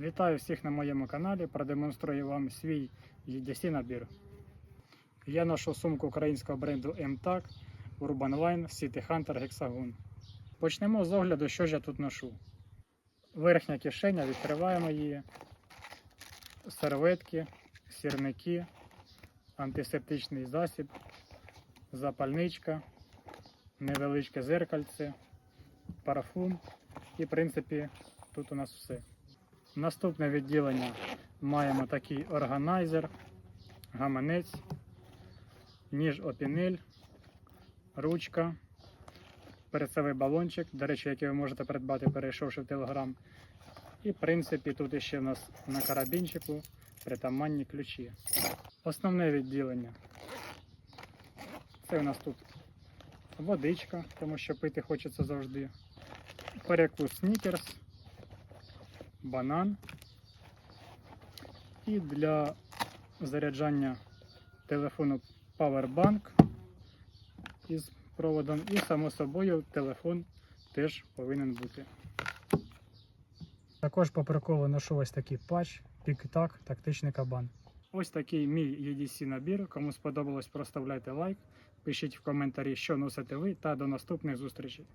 Вітаю всіх на моєму каналі. Продемонструю вам свій EDC набір. Я ношу сумку українського бренду MTAG Urban Line City Hunter Hexagon. Почнемо з огляду, що ж я тут ношу. Верхня кишеня, відкриваємо її. Серветки, сірники, антисептичний засіб, запальничка, невеличке зеркальце, парафум. І, в принципі, тут у нас все. Наступне відділення маємо такий органайзер, гаманець, ніж опінель, ручка, перцевий балончик, до речі, який ви можете придбати, перейшовши в Телеграм. І, в принципі, тут ще в нас на карабінчику притаманні ключі. Основне відділення. Це у нас тут водичка, тому що пити хочеться завжди. Перекус снікерс, банан. І для заряджання телефону Powerbank із проводом. І, само собою, телефон теж повинен бути. Також по приколу ношу ось такий патч, пік-так, тактичний кабан. Ось такий мій EDC набір. Кому сподобалось, проставляйте лайк, пишіть в коментарі, що носите ви, та до наступних зустрічей.